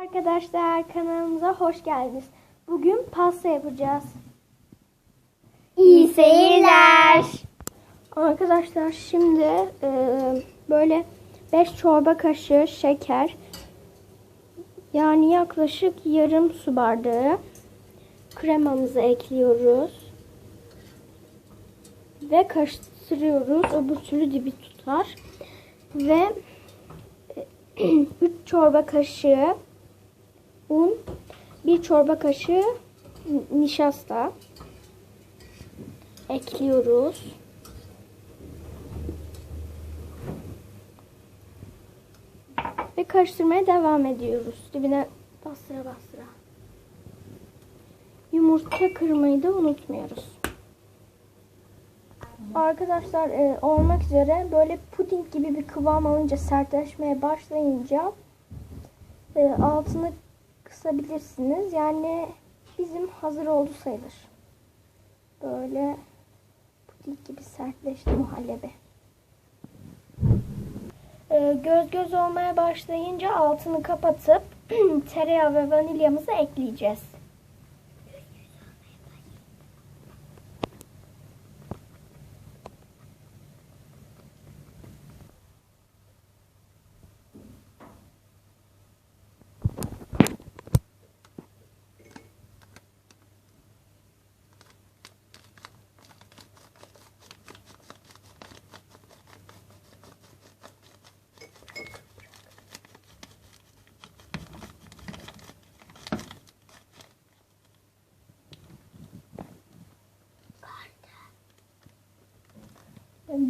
Arkadaşlar kanalımıza hoş geldiniz. Bugün pasta yapacağız. İyi seyirler. Arkadaşlar şimdi e, böyle 5 çorba kaşığı şeker yani yaklaşık yarım su bardağı kremamızı ekliyoruz. Ve karıştırıyoruz. Öbür türlü dibi tutar. Ve 3 çorba kaşığı un, 1 çorba kaşığı nişasta ekliyoruz. Ve karıştırmaya devam ediyoruz. Dibine bastıra bastıra. Yumurta kırmayı da unutmuyoruz. Arkadaşlar e, olmak üzere böyle puding gibi bir kıvam alınca sertleşmeye başlayınca e, altını kısabilirsiniz. Yani bizim hazır oldu sayılır. Böyle puding gibi sertleşti muhallebi. E, göz göz olmaya başlayınca altını kapatıp tereyağı ve vanilyamızı ekleyeceğiz.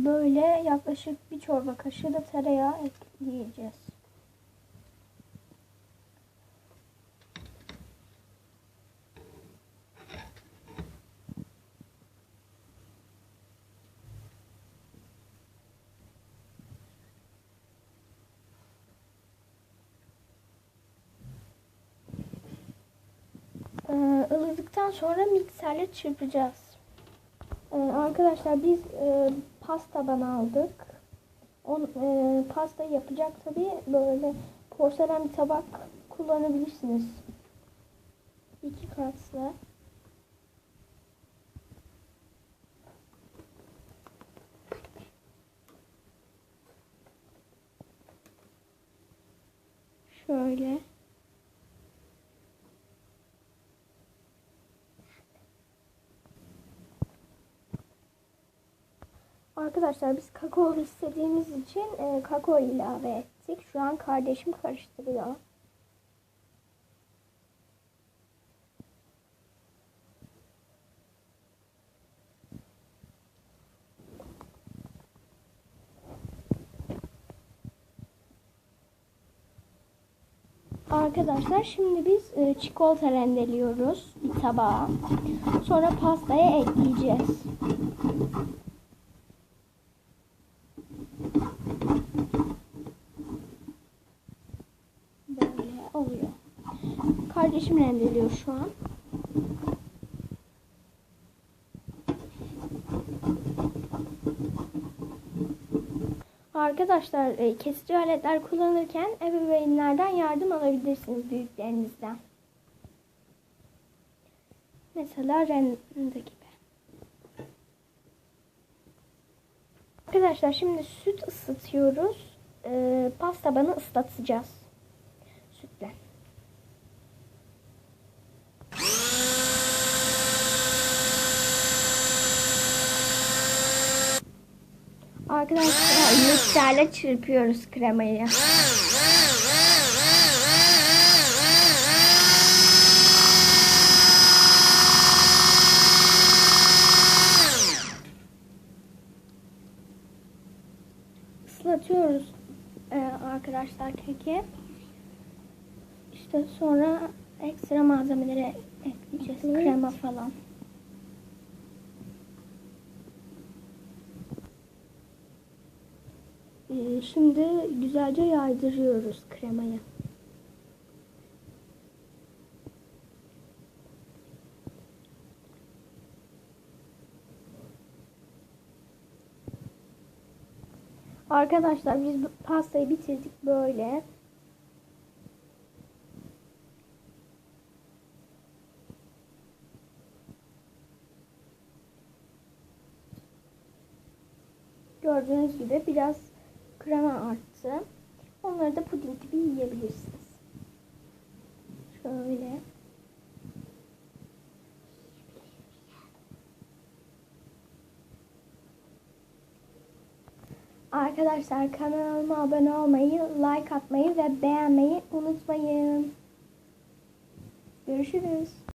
Böyle yaklaşık bir çorba kaşığı da tereyağı ekleyeceğiz. Ee, ılıdıktan sonra mikserle çırpacağız. Ee, arkadaşlar biz e, pasta bana aldık. On, e, pasta yapacak tabi böyle porselen bir tabak kullanabilirsiniz. İki katlı. Şöyle. Arkadaşlar biz kakao istediğimiz için e, kakao ilave ettik. Şu an kardeşim karıştırıyor. Arkadaşlar şimdi biz e, çikolata rendeliyoruz bir tabağa. Sonra pastaya ekleyeceğiz. Böyle oluyor. Kardeşim rendeliyor şu an. Arkadaşlar e, kesici aletler kullanırken ebeveynlerden yardım alabilirsiniz büyüklerinizden. Mesela rende gibi. Arkadaşlar şimdi süt ısıtıyoruz. E, pasta tabanı ıslatacağız Arkadaşlar mikserle çırpıyoruz kremayı. Islatıyoruz ee, arkadaşlar keki. İşte sonra ekstra malzemeleri ekleyeceğiz. Evet. Krema falan. Ee, şimdi güzelce yaydırıyoruz kremayı. Arkadaşlar biz pastayı bitirdik böyle. Gördüğünüz gibi biraz krema arttı. Onları da puding gibi yiyebilirsiniz. Şöyle. Arkadaşlar kanalıma abone olmayı, like atmayı ve beğenmeyi unutmayın. Görüşürüz.